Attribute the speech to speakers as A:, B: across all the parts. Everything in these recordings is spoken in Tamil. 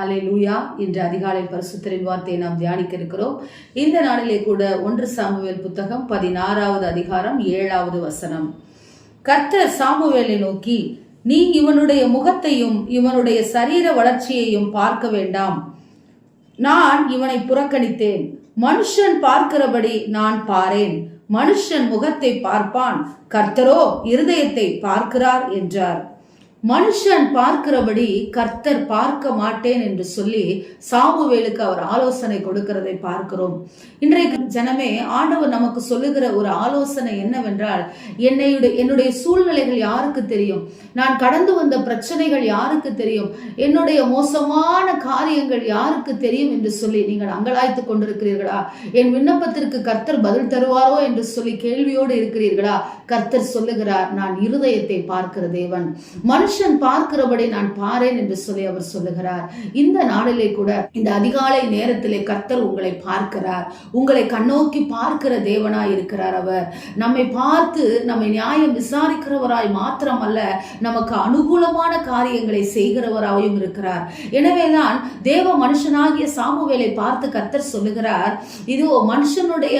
A: ஹலே லூயா இன்று அதிகாலை பரிசுத்தரின் வார்த்தையை நாம் தியானிக்க இருக்கிறோம் இந்த நாளிலே கூட ஒன்று சாமுவேல் புத்தகம் பதினாறாவது அதிகாரம் ஏழாவது வசனம். கர்த்தர் சாமுவேலை நோக்கி நீ இவனுடைய முகத்தையும் இவனுடைய சரீர வளர்ச்சியையும் பார்க்க வேண்டாம். நான் இவனை புறக்கணித்தேன். மனுஷன் பார்க்கிறபடி நான் பாரேன். மனுஷன் முகத்தை பார்ப்பான். கர்த்தரோ இருதயத்தை பார்க்கிறார் என்றார். மனுஷன் பார்க்கிறபடி கர்த்தர் பார்க்க மாட்டேன் என்று சொல்லி சாமுவேலுக்கு அவர் ஆலோசனை கொடுக்கிறதை பார்க்கிறோம். இன்றைக்கு ஜனமே ஆண்டவர் நமக்கு சொல்லுகிற ஒரு ஆலோசனை என்னவென்றால் என்னையுடைய என்னுடைய சூழ்நிலைகள் யாருக்கு தெரியும்? நான் கடந்து வந்த பிரச்சனைகள் யாருக்கு தெரியும்? என்னுடைய மோசமான காரியங்கள் யாருக்கு தெரியும் என்று சொல்லி நீங்கள் அங்கலாய்த்து கொண்டிருக்கிறீர்களா? என் விண்ணப்பத்திற்கு கர்த்தர் பதில் தருவாரோ என்று சொல்லி கேள்வியோடு இருக்கிறீர்களா? கர்த்தர் சொல்லுகிறார் நான் இருதயத்தை பார்க்கிற தேவன். மனுஷன் பார்க்கிறபடி நான் பாரேன் என்று சொல்லி அவர் சொல்லுகிறார். இந்த நாளிலே கூட இந்த அதிகாலை நேரத்திலே கர்த்தர் உங்களை பார்க்கிறார். உங்களை கண்ணோக்கி பார்க்கிற தேவனாய் இருக்கிறார் அவர். நம்மை பார்த்து நம்மை நியாயம் விசாரிக்கிறவராய் மாத்திரமல்ல நமக்கு அனுகூலமான காரியங்களை செய்கிறவராயும் இருக்கிறார். எனவேதான் தேவ மனுஷனாகிய சாமுவேலை பார்த்து கர்த்தர் சொல்லுகிறார் இதோ மனுஷனுடைய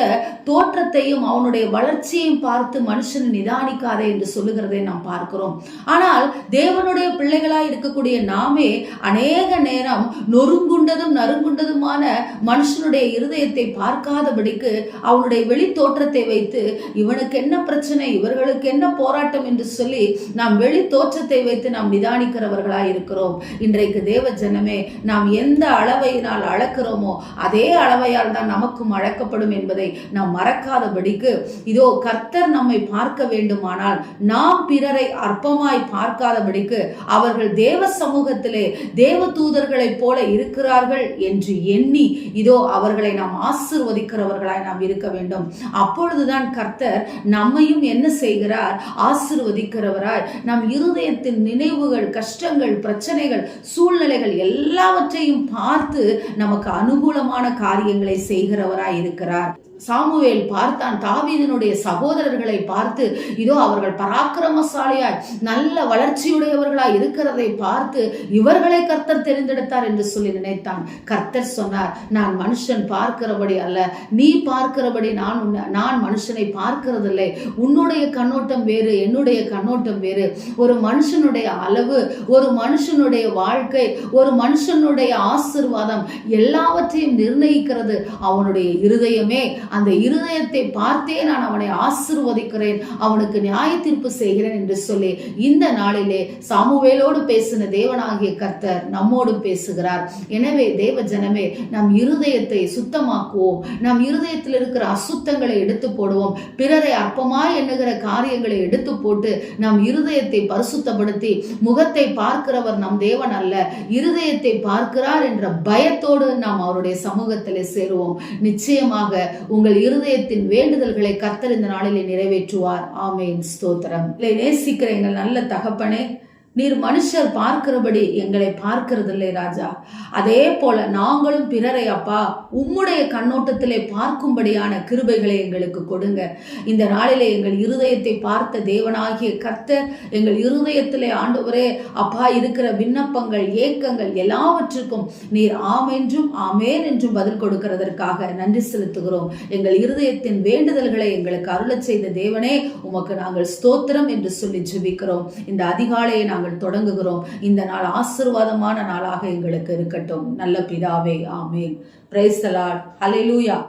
A: தோற்றத்தையும் அவனுடைய வளர்ச்சியையும் பார்த்து மனுஷன் நிதானிக்காதே என்று சொல்லுகிறதை நாம் பார்க்கிறோம். ஆனால் தேவனுடைய பிள்ளைகளாய் இருக்கக்கூடிய நாமே அநேக நேரம் நொறுங்குண்டதும் நறுங்குண்டதுமான மனுஷனுடைய இருதயத்தை பார்க்காதபடிக்கு அவனுடைய வெளி தோற்றத்தை வைத்து இவனுக்கு என்ன பிரச்சனை இவர்களுக்கு என்ன போராட்டம் என்று சொல்லி நாம் வெளி தோற்றத்தை வைத்து நாம் நிதானிக்கிறவர்களாய் இருக்கிறோம். இன்றைக்கு தேவ ஜனமே நாம் எந்த அளவையினால் அளக்கிறோமோ அதே அளவையால் தான் நமக்கும் அழக்கப்படும் என்பதை நாம் மறக்காதபடிக்கு இதோ கர்த்தர் நம்மை பார்க்க வேண்டுமானால் நாம் பிறரை அற்பமாய் பார்க்காதபடிக்கு அவர்கள் தேவ சமூகத்திலே தேவ தூதர்களைப் போல இருக்கிறார்கள் என்று எண்ணி இதோ அவர்களை நாம் ஆசிர்வதிக்கிறவர்களாய் நாம் இருக்க வேண்டும். அப்பொழுதுதான் கர்த்தர் நம்மையும் என்ன செய்கிறார்? ஆசிர்வதிக்கிறவராய். நம் இருதயத்தின் நினைவுகள் கஷ்டங்கள் பிரச்சனைகள் சூழ்நிலைகள் எல்லாவற்றையும் பார்த்து நமக்கு அனுகூலமான காரியங்களை செய்கிறவராய் இருக்கிறார். சாமுவேல் பார்த்தான் தாவீதனுடைய சகோதரர்களை பார்த்து இதோ அவர்கள் பராக்கிரமசாலியாய் நல்ல வளர்ச்சியுடையவர்களாய் இருக்கிறதை பார்த்து இவர்களை கர்த்தர் தெரிந்தெடுத்தார் என்று சொல்லி நினைத்தான். கர்த்தர் சொன்னார் நான் மனுஷன் பார்க்கிறபடி அல்ல. நீ பார்க்கிறபடி நான் உன்னை நான் மனுஷனை பார்க்கிறதில்லை. உன்னுடைய கண்ணோட்டம் வேறு என்னுடைய கண்ணோட்டம் வேறு. ஒரு மனுஷனுடைய அளவு ஒரு மனுஷனுடைய வாழ்க்கை ஒரு மனுஷனுடைய ஆசிர்வாதம் எல்லாவற்றையும் நிர்ணயிக்கிறது அவனுடைய இருதயமே. அந்த இருதயத்தை பார்த்தே நான் அவனை ஆசிர்வதிக்கிறேன் அவனுக்கு நியாய தீர்ப்பு செய்கிறேன் என்று சொல்லி இந்த நாளிலே சாமுவேலோடு பேசின தேவனாகிய கர்த்தர் நம்மோடு பேசுகிறார். எனவே தேவ ஜனமே நம் இருதயத்தை சுத்தமாக்குவோம். நம் இருதயத்தில் இருக்கிற அசுத்தங்களை எடுத்து போடுவோம். பிறரை அற்பமாய் எண்ணுகிற காரியங்களை எடுத்து போட்டு நம் இருதயத்தை பரிசுத்தப்படுத்தி முகத்தை பார்க்கிறவர் நம் தேவன் அல்ல. இருதயத்தை பார்க்கிறார் என்ற பயத்தோடு நாம் அவருடைய சமூகத்தில் சேருவோம். நிச்சயமாக உங்கள் உங்கள் இருதயத்தின் வேண்டுதல்களை கர்த்தர் இந்த நாளிலே நிறைவேற்றுவார். ஆமேன். ஸ்தோத்திரம். இல்லை நேசிக்கிற எங்கள் நல்ல தகப்பனே நீர் மனுஷர் பார்க்கிறபடி எங்களை பார்க்கிறதில்லை ராஜா. அதே போல நாங்களும் பிறரை அப்பா உம்முடைய கண்ணோட்டத்திலே பார்க்கும்படியான கிருபைகளை எங்களுக்கு கொடுங்க. இந்த நாளிலே எங்கள் இருதயத்தை பார்த்த தேவனாகிய கர்த்தர் எங்கள் இருதயத்திலே ஆண்டவரே அப்பா இருக்கிற விண்ணப்பங்கள் ஏக்கங்கள் எல்லாவற்றுக்கும் நீர் ஆமென்றும் ஆமேன் என்றும் பதில் கொடுக்கிறதற்காக நன்றி செலுத்துகிறோம். எங்கள் இருதயத்தின் வேண்டுதல்களை எங்களுக்கு அருளச் செய்த தேவனே உமக்கு நாங்கள் ஸ்தோத்திரம் என்று சொல்லி ஜெபிக்கிறோம். இந்த அதிகாலையை நாங்கள் தொடங்குகிறோம். இந்த நாள் ஆசிர்வாதமான நாளாக எங்களுக்கு இருக்கட்டும். நல்ல பிதாவே ஆமேன். Price தலாட் hallelujah